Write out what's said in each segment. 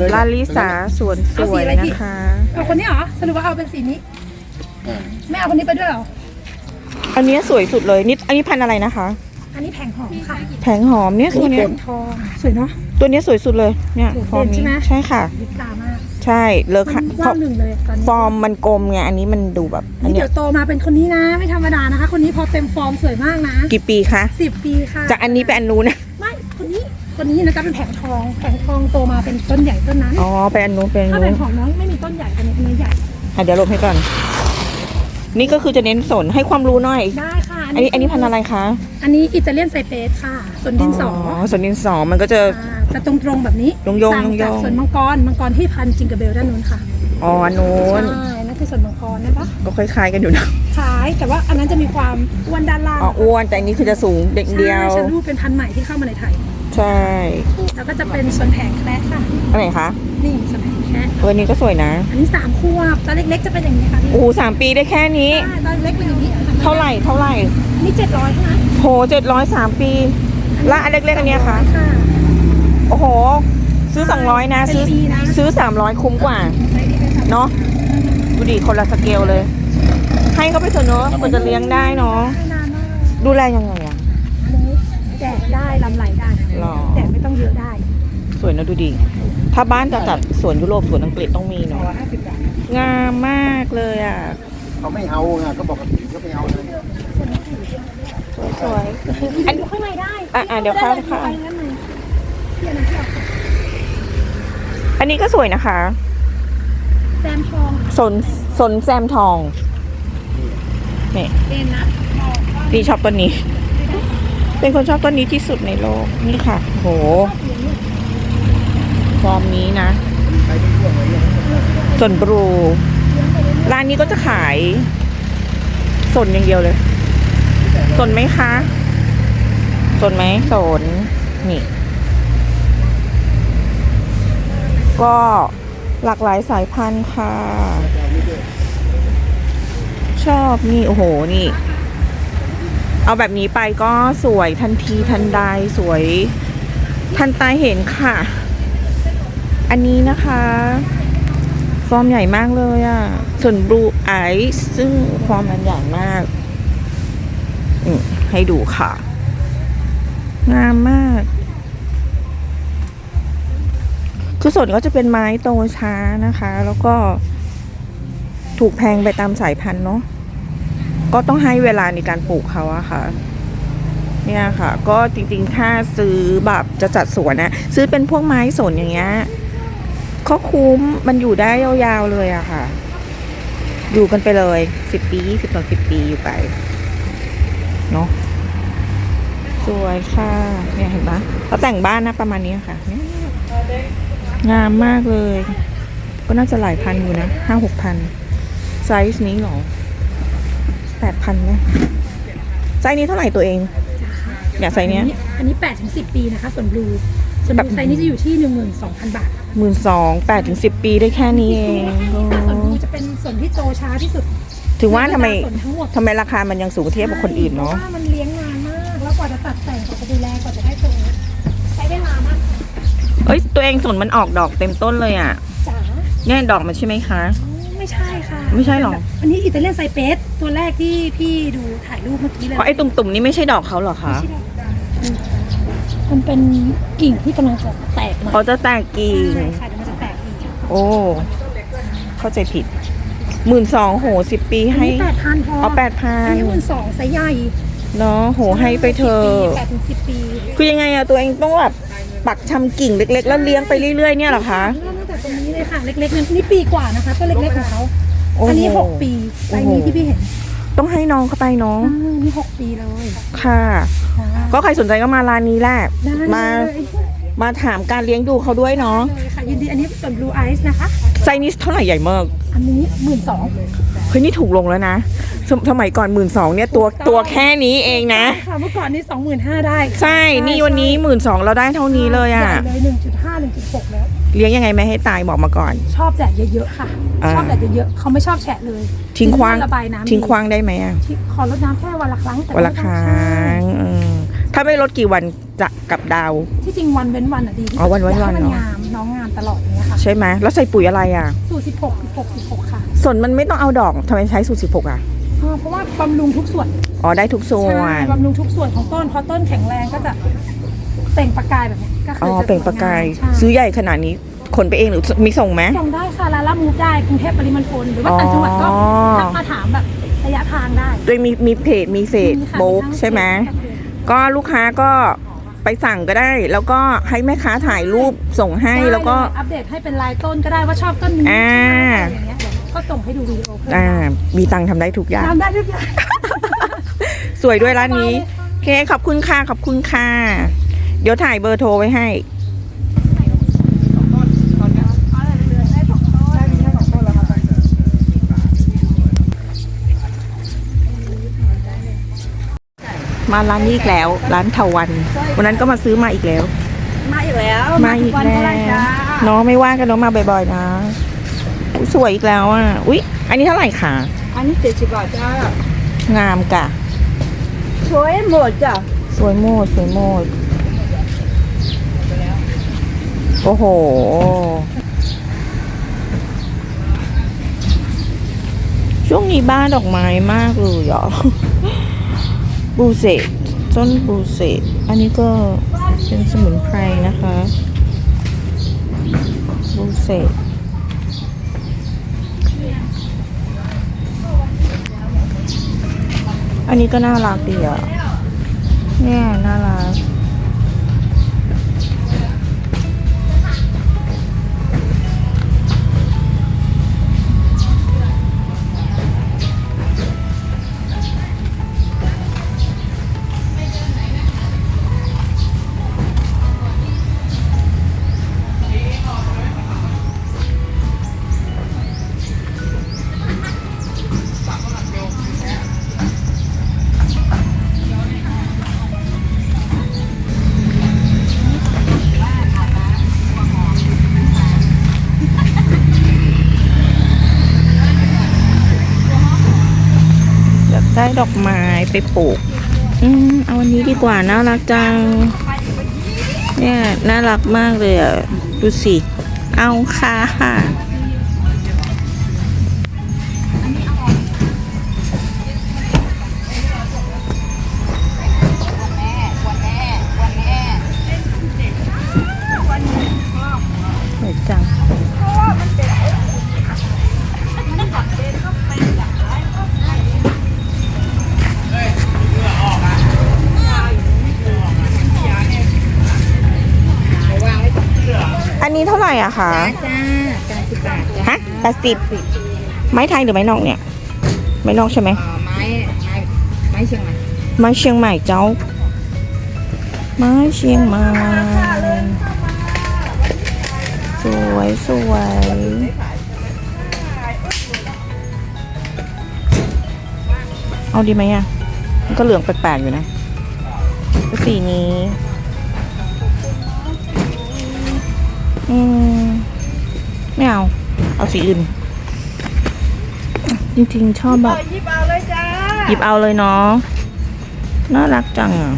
เลยลาลิสาสวนสวยนะคะ เอาคนนี้เหรอสรุปว่าเอาเป็นสีนี้ อ่าไม่เอาคนนี้ไปด้วยเหรอ อันเนี้ยสวยสุดเลยนิดอันนี้พันธุ์อะไรนะคะ อันนี้แผงหอมค่ะแผงหอมเนี่ยตัวเนี้ยทอง สวยเนาะ ตัวเนี้ยสวยสุดเลยเนี่ยโดดฟอร์มเด่นใช่นี้ไหม ใช่ค่ะ ลิปตามากใช่เลอมัค่ะนเพว่างราะหนึ่งเลยตอนนี้ฟอร์มมันกลมไงอันนี้มันดูแบบอันนี่เนี้เดี๋ยยวโตมาเป็นคนนี้นะ ไม่ธรรมดานะคะ คนนี้พอเต็มฟอร์มสวยมากนะกี่ปีคะสิบปีค่ะจากอันนี้ไปอันนู้นนะไม่คน นี้คนนี้นะจ๊ะเป็นแผงทอง แผงทองโตมาเป็นต้นใหญ่ต้นนั้น อ๋อไปอันนู้นไปอันถ้านู้เป็นนของน้องไม่มีต้นใหญ่ตัวนี้เนื้อใหญ่ อะเดี๋ยวลบให้ก่อน นี่ก็คือจะเน้นสนให้ความรู้หน่อย ได้ค่ะอันนี้อันนี้พันธุ์อะไรคะอันนี้อิตาเลียนไซเปสค่ะส่วนดินสอสนดินสอมันก็จะอ่าจะตรงๆแบบนี้โยงๆต่างจากโยงๆส่วนมังกร มังกรที่พันจิงเกอร์เบลด้านนู้นค่ะอ๋ออันนู้น ใช่นั่นคือส่วนมังกรนะปะก็คล้ายๆกันอยู่นะขายแต่ว่าอันนั้นจะมีความอ้วนด้านล่างอ๋ออ้วนแต่อันนี้คือจะสูงเด็กเดียว ใช่ฉันรูปเป็นพันธุ์ใหม่ที่เข้ามาในไทย ใช่แล้วก็จะเป็นส่วนแผงแคระค่ะ อันไหนคะนี่ส่วนแผงแคระเอออนนี้ก็สวยนะ อันนี้สามขวบตอนเล็กๆจะเป็นอย่างนี้ค่ะพี่โอ้โหสามปีได้แค่นี้ ใช่ตอนเล็กเป็นอย่างนี้เท่าไหร่เท่าไหร่อันนี่เจ็ดร้อยเท่านั้นโหเจ็ดร้อยสามปี และอันเล็กๆอันเนี้ยคะค่ะโอ้โห ซื้อสองร้อยนะ ซื้อเป็นปีนะซื้อสามร้อยคุ้มกว่าใช้ดีเป็นสามเนาะดูดิคนละสเกลเลย ให้เขาไปเถอะเนาะกว่าจะเลี้ยงได้เนาะได้นานมาก ดูแลยังไงอะ ไม่ต้องเยอะได้ สวยนะดูดิถ้าบ้านจะจัดสวนยุโรปสวนอังกฤษต้องมีเนาะงามมากเลยอะเขาไม่เอาไงเขาบอกว่าเขาไม่เอาเลยสวยๆอันอยู่ข้างในได้อะอะเดี๋ยวเข้าได้เข้าไปด้านในที่อันนั้นที่เราอันนี้ก็สวยนะคะแซมทองสนสนแซมทองนี่เอ็นนะพี่ชอบต้นนี้ เป็นคนชอบต้นนี้ที่สุดในโลก นี่ค่ะ โห ฟอร์มนี้นะส่วนบรู ร้านนี้ก็จะขายสนอย่างเดียวเลย สนไหมคะ สนไหมสน นี่ ก็หลากหลายสายพันธุ์ค่ะ ชอบนี่ โอ้โห นี่ เอาแบบนี้ไปก็สวยทันทีทันใดสวย ทันตาเห็นค่ะ อันนี้นะคะ ฟอร์มใหญ่มากเลยอะ่ะ ส่วน Blue Eyes ซึ่งฟอร์มมันใหญ่มากให้ดูค่ะ งามมาก คือส่วนก็จะเป็นไม้โตช้านะคะ แล้วก็ถูกแพงไปตามสายพันธุ์เนาะ ก็ต้องให้เวลาในการปลูกเขาอะค่ะ เนี่ยค่ะ ก็จริงๆ ถ้าซื้อแบบจะจัดสวนนะซื้อเป็นพวกไม้สนอย่างเงี้ยก็คุ้มมันอยู่ได้ยาวๆเลยอะค่ะ อยู่กันไปเลยสิบปียี่สิบสองสิบปีอยู่ไปเนาะสวยค่ะเนี่ยเห็นปะเราแต่งบ้านนะประมาณนี้ค่ะงามมากเลย ก็น่าจะหลายพันอยู่นะห้าหกพันไซส์นี้เหรอ แปดพันไหมไซส์นี้เท่าไหร่ตัวเองเนี่ยไซส์เนี้ย อันนี้แปดถึงสิบปีนะคะส่วนบลูส่วนบแบบลูไซส์นี้จะอยู่ที่หนึ่งหมื่นสองพันบาทหมื่นสองแปดถึงสิบปีได้แค่นี้เองโอ้ส่วนบลูจะเป็นส่วนที่โตช้าที่สุด ถึงว่าทำไมส่วนทั้งหมดทำไมราคามันยังสูงเทียบกับคนอื่นเนาะพราะว่ามันเลี้ยงนานมาก แล้วกว่าจะตัดแต่งกว่าจะดูแลกว่าจะได้โตใช้เวลามากเอ้ยตัวเองสนมันออกดอกเต็มต้นเลยอะจ๋าเนี่ยดอกมันใช่ไหมคะ ไม่ใช่ค่ะไม่ใช่หรอ อันนี้อิตาเลียนไซเปสตัวแรกที่พี่ดูถ่ายรูปเมื่อกี้เลยเพราะไอ้ตุ่มๆนี่ไม่ใช่ดอกเขาเหรอคะไม่ใช่ดอกมันเป็นกิ่งที่กำลังจะแตกมาเขาจะแตกกิ่งใช่ค่ะเดี๋ยวมันจะแตกอีกโอ้เข้าใจผิดหมื่นสองโหสิบปีอันให้นี้แปดพันพอเอาแปดพัอันนนี้หมื่นสองไซส์ใหญ่เนาะโหให้ไปเถอะแปดถึงสิบปี คือยังไงอะตัวเองต้องแบบปักชำกิ่งเล็ก ๆ แล้วเลี้ยงไปเรื่อยๆเนี่ยเหรอคะเริ่ม ตั้งแต่ตรงนี้เลยค่ะ เล็กๆนั่นนี่ปีกว่านะคะตัวเล็กๆของเขาโอ้โหอันนี้หกปีไซส์นี้ที่พี่เห็น ต้องให้น้องเข้าไปเนาะอ่านี่หกปีเลยค่ะ ก็ใครสนใจก็มาร้านนี้แหละได้มาเลยมาถามการเลี้ยงดูเขาด้วยเนาะเลยค่ะยินดีอันนี้ส่วน blue eyes นะคะไซส์นี้เท่าไหร่ใหญ่มาก อันนี้หมื่นสองเฮ้ยนี่ถูกลงแล้วนะสมสมัยก่อนหมื่นสองเนี่ยตัวตัวแค่นี้เองนะค่ะเมื่อก่อนนี่สองหมื่นห้าได้ค่ะใช่ นี่วันนี้หมื่นสองเราได้เท่านี้เลยอะใหญ่เลยหนึ่งจุดห้าหนึ่งจุดหกแล้ว เลี้ยงยังไงไม่ให้ตายบอกมาก่อน ชอบแดดเยอะๆค่ะ อ่า ชอบแดดเยอะๆเขาไม่ชอบแฉะเลยทิ้งคว้าง ระบายน้ำทิ้งคว้างได้ไหมอะทิ้งขอรดน้ำแค่วันละครั้งแต่วันละครั้งอืมถ้าไม่ลดกี่วันจะกลับดาว ที่จริงวันเว้นวันอะดีที่อ๋อวันเว้นวันอยากให้เนอะมังามน้องงามตลอดอย่างเงี้ยค่ะ ใช่ไหมแล้วใส่ปุ๋ยอะไรอะ สูตร16 16 16 ค่ะส่วนมันไม่ต้องเอาดอกทำไมใช้สูตรสิบหกอะเออเพราะว่าบำรุงทุกส่วนอ๋อได้ทุกส่วใช่น บำรุงทุกส่วนของต้น พอต้นแข็งแรงก็จะเปล่งประกายแบบเนี้ย ก็คือ๋อจะเปล่งประกาย ใช่ซื้อใหญ่ขนาดนี้ขนไปเองหรือมีส่งไหม ส่งได้ค่ะลาล่ามูฟได้กรุงเทพปริมณฑลหรือว่าต่างจังหวัดก็อ๋อ ทักมาถามแบบระยะทางได้โดยมีมีเพจมีเฟซมีค่ะบุ๊กทั้งใช่ไหมเพจทั้งเพจ ก็ลูกค้าก็ไปสั่งก็ได้ แล้วก็ให้แม่ค้าถ่ายรูปส่งให้แล้วก็ ได้เยอัปเดตให้เป็นลายต้นก็ได้ว่าชอบต้นนี้อ่า ชอบอะไรอย่างเงี้ยเดี๋ยวก็ส่งให้ดูวิดีโอเพิ่มอ่ามีตังค์ทำได้ทุกอย่าง ทำได้ทุกอย่าง สวยด้วยร้านนี้ โอเค ขอบคุณค่ะ ขอบคุณค่ะ เดี๋ยวถ่ายเบอร์โทรไว้ให้ มาร้านนี้อีกแล้ว ร้านเทาวัน วันนั้นก็มาซื้อมาอีกแล้ว มาอีกแล้วมาอีกวันแล้เท่าไหร่จ้าวเนาะไม่ว่ากันเนาะมาบ่อยๆนะอุ๊ยสวยอีกแล้วอะอุ๊ย อันนี้เท่าไหร่คะอันนี้เจ็ดสิบบาทจ้างามกะสวยหมดจ้ะสวยโมดสวยโมด โอ้โห ช่วงนี้บ้านดอกไม้มากเลยอะบูเซตต้นบูเซตอันนี้ก็เป็นสมุนไพรนะคะบูเซตอันนี้ก็น่ารักดีอะ เนี่ยน่ารัก ด้ดอกไม้ไปปลูก อืมเอาอันนี้ดีกว่าน่ารักจัง เนี่ยน่ารักมากเลยอะ ดูสิ เอาค่ะ นนี้เท่าไหร่อะคะจ้าจ้าสิบบาทจ้าฮะแปดสิบไม้ไทยหรือไม้นอกเนี่ย ไม้นอกใช่ไหมไม้ไม้ไม้เชียงใหม่ไม้เชียงใหม่เจ้า ไม้เชียงใหม่สวยสวยเอาดีไหมอะมันก็เหลืองแปลกๆอยู่นะก็สีนี้ อืมไม่เอา เอาสีอื่น จริงๆ ชอบแบบหยิบเอาเลยจ้าหยิบเอาเลยเนาะน่ารักจังอะ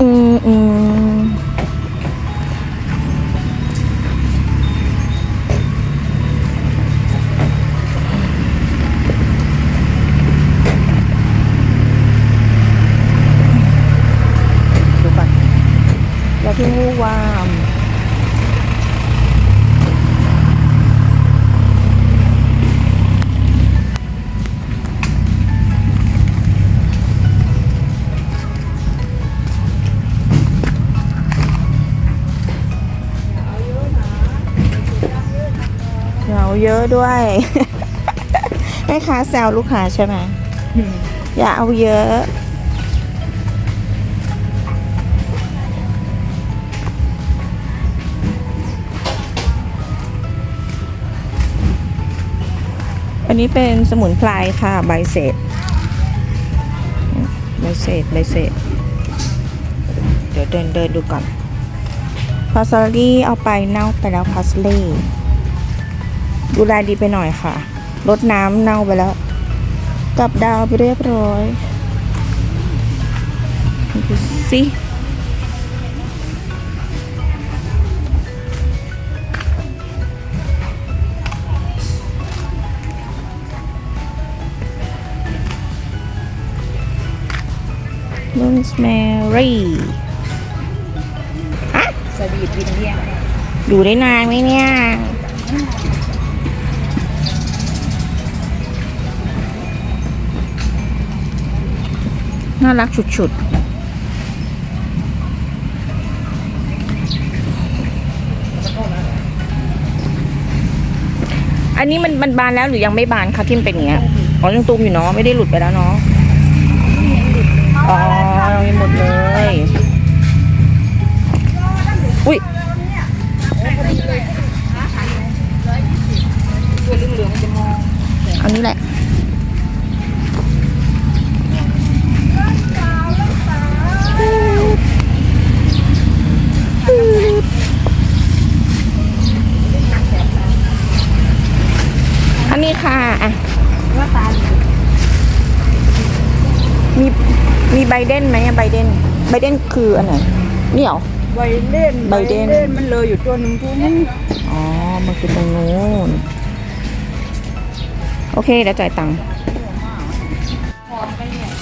อืมอืม อย่าเพิ่งวู่วามเราเยอะด้วยแม่ค้าแซวลูกค้าใช่ไหมอย่าเอาเยอะ นี้เป็นสมุนไพรค่ะ ใบเศษ ใบเศษ ใบเศษ เดี๋ยวเดินเดินดูก่อนพาสลีเอาไปเน่าไปแล้วพาสลีดูแลดีไปหน่อยค่ะรดน้ำเน่าไปแล้วกลับดาวไปเรียบร้อยดูสิ ลุงสแมรี่ฮะสวีทวินเลียมอยู่ได้นานไหมเนี่ย น่ารักฉุดๆอันนี้มันมันบานแล้วหรือยังไม่บานคะที่มันเป็นอย่างเงี้ย อ๋อยังตูมอยู่เนาะไม่ได้หลุดไปแล้วเนาะ อ๋อยังไม่ หมดเลย อุ้ยอันนี้แหละอันนี้ค่ะอะมี มีไบเดนไหมอะไบเดนไบเดนคืออันไหนนี่เหรอไวเล่นไบเดนมันเลยอยู่ตัวหนึ่งตัวนี้อ๋อ มันคือตรงนู้น โอเคเดี๋ยวจ่ายตังค์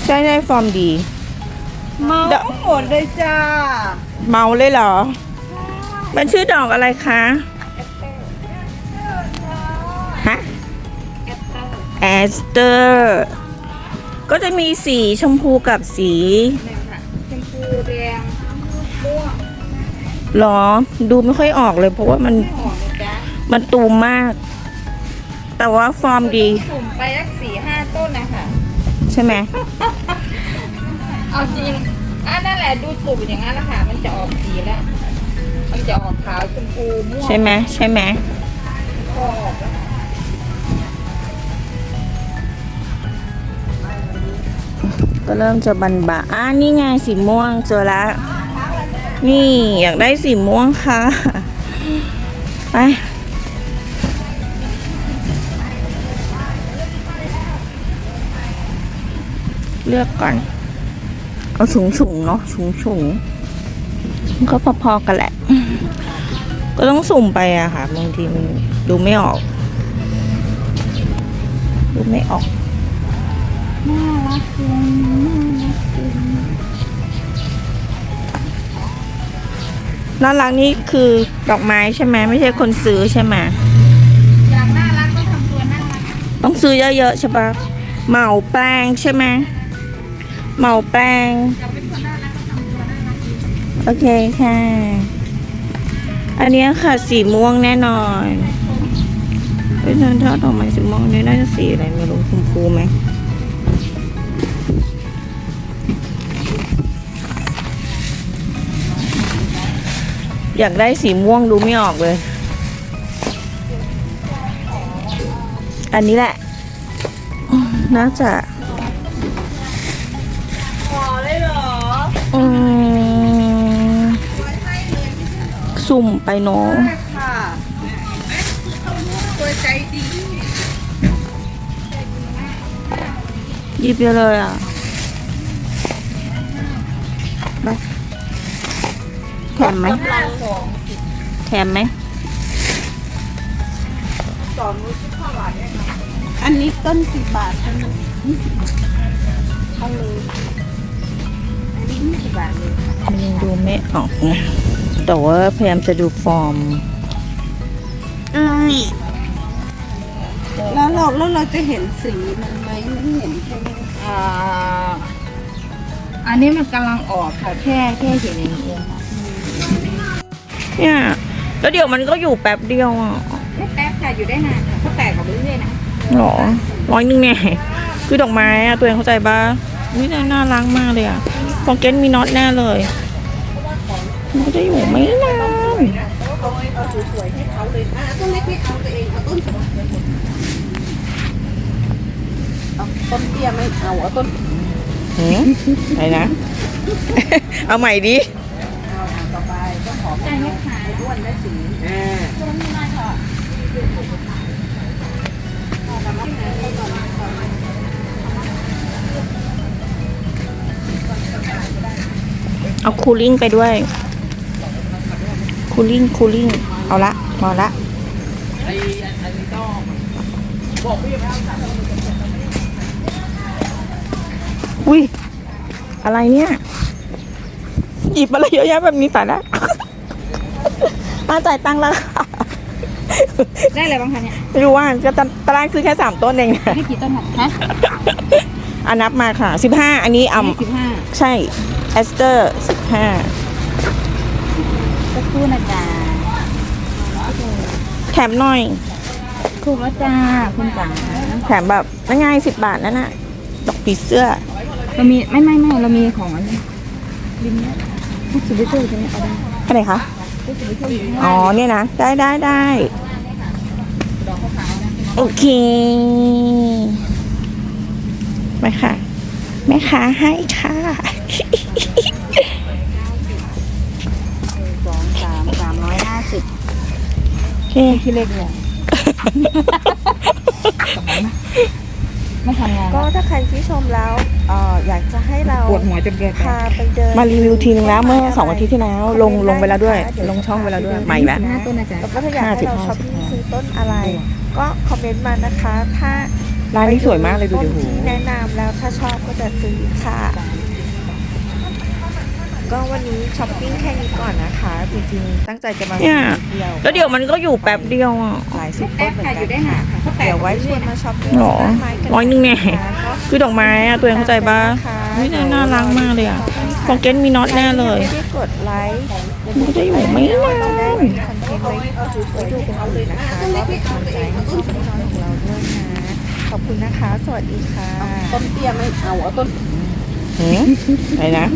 ใช่ใช่ฟอร์มดี เมาเดี๋ยวหมดเลยจ้าเมาเลยเหรอ มันชื่อดอกอะไรคะฮะแอสเตอร์ ก็จะมีสีชมพูกับสีชมพูแดงม่วงหรอ ดูไม่ค่อยออกเลย เพราะว่ามันหอมเลยจ้ามันตูมมาก แต่ว่าฟอร์มดี สุ่มไปสักสี่ห้าต้นนะคะใช่ไหมเอาจริงอะนั่นแหละดูตุ่มอย่างนั้นแหละค่ะ มันจะออกสีแล้วมันจะออกขาวชมพูม่วงใช่ไหมใช่ไหม ก็ออกแล้ว ก็เริ่มจะบันบะอ่านี่ไงสีม่วงเจอแล้วนี่อยากได้สีม่วงค่ะ ไปเลือกก่อน เอาฉุงฉุงๆเนาะฉุงฉุงๆก็พอๆกันแหละ ก็ต้องสุ่มไปอะค่ะบางทีมันดูไม่ออก ดูไม่ออกน่ารักจริง น่ารักนี่คือดอกไม้ใช่ไหมไม่ใช่คนซื้อใช่ไหมอยากน่ารักก็ทำตัวน่ารักต้องซื้อเยอะๆใช่ปะเหมาแปลงใช่ไหมเหมาแปลงอยากเป็นคนน่ารักก็ทำตัวน่ารักโอเคค่ะ อันนี้ค่ะสีม่วงแน่นอนเฮ้ยนั่นถ้าดอกไม้สีม่วงนี่น่าจะสีอะไรไม่รู้ชมพูไหม อยากได้สีม่วงดูไม่ออกเลย อันนี้แหละ น่าจะพอเลยเหรออืมสุ่มไปเนาะค่ะตัวใจดียิบเยอะเลยอะ แถมไหมห้าสองแถมไหมสองรู้สึกเท่าไหร่เนี่ยอันนี้ต้นกี่บาทคะเนี่ยเอาเลยอันนี้ยี่สิบบาทเลยมันยังดูไม่ออกไงแต่ว่าพยายามจะดูฟอร์มแล้วเราแล้วเราจะเห็นสีมันไหมไม่เห็นใช่ไหมอ่าอันนี้มันกำลังออกค่ะแค่แค่เห็นอย่างนี้เองค่ะ เนี่ย แล้วเดี๋ยวมันก็อยู่แป๊บเดียวอะไม่แป๊บค่ะอยู่ได้นานค่ะเขาแตกออกไปเรื่อยๆนะหรอร้อยหนึงเนี่ยคือดอกไม้อะตัวเองเข้าใจปะนี่น่ารักมากเลยอะฟองเกนมีน็อตแน่เลยมันก็จะอยู่ไม่นานเอาเอาสวยๆให้เขาเลยอะต้นเล็กไม่เอาตัวเองเอาต้นสวยเอาต้นเตี้ยไม่เอาเอาต้นหืมอะไรนะ เอาใหม่ดิเอาอะต่อไปก็ขอใจไม่ขาย อ้วนได้สีอ่าเอาคูลิ่งไปด้วย คูลิ่งคูลิ่ง เอาละพอละอุ้ย อะไรเนี่ย หยิบอะไรเยอะแยะแบบนี้สาระ มาจ่ายตังค์แล้วค่ะได้อะไรบ้างคะเนี่ยไม่รู้ว่าก็ตตารางซื้อแค่สามต้นเองนะให้กี่ต้นคะฮะอันนับมาค่ะสิบห้าอันนี้อ่สิบห้าำใช่เอสเตอร์สิบห้าสักครู่นะจ๊ะแถมหน่อย ถูกแล้วจ้าคุณจ๋าแถมแบบง่ายสิบบาทนั่นน่ะดอกปีเสื้อ เรามีไม่ไม่ไม่เรามีของอันนี้ริมเนี้ยพวกซูเปอร์เจอร์จะเนี่ยเอาได้อะไรคะพวกซูเป อร์เจอร์อยู่ข้างอ๋ล่าองเนี่ยนะ ได้ได้ได้ดอกขาวๆนะโอเคไปค่ะแม่ค้าให้ค่ะสองสามสามร้อยห้าสิบโอเคคิดเลขเนี่ย ไม่ทำงานก็ถ้าใครที่ชมแล้วเอ่ออยากจะให้เราปวดหัวจนเกินไปพาไปเดินมารีวิวทีนึงแล้วเมื่อสองอาทิตย์ที่แล้ว ลงลงไปแล้วด้วย ลงช่องไปแล้วด้วยใหม่แล้ว ห้าต้นนะจ๊ะ แล้วก็ถ้าอยากให้เรา55ช้อปปิ้งซื้อต้นอะไร ก็คอมเมนต์มานะคะ ถ้าร้านนี้สวยมากเลยดูต้นดิโห ที่แนะนำแล้วถ้าชอบก็จะซื้อค่ะ ก็วันนี้ช้อปปิ้งแค่นี้ก่อนนะคะ จริงๆ ตั้งใจจะมาเนี่ยเดียวแล้วเดี๋ยวมันก็อยู่แป๊บเดียวอะ หลายสิบแป๊ต้นบเหมือค่ะนอกัยู่นได้หาค่ะค่ะเขาแปะเดี๋ยวไว้ไว้ชด้ววยนนะมาช้อปปิ้งหรอต้นไม้กันร้อยหนึ่งเนี่ยะคะคือดอกไม้อะตัวเองเข้าใจปะไม่ได้น่ารักมากเลยอะฟองเกนมีน็อตแน่เลยไม่ได้กดไลค์มันก็จะอยู่ไม่นานจะได้มีคอนเทนต์ไว้ไว้ดูกันอื่นนะคะก็เป็นกำลังใจให้ช่องพี่น้อยของเราด้วยนะขอบคุณนะคะ สวัสดีค่ะ ต้นเตี้ยไม่เอาเอาต้นหืมอะไรนะ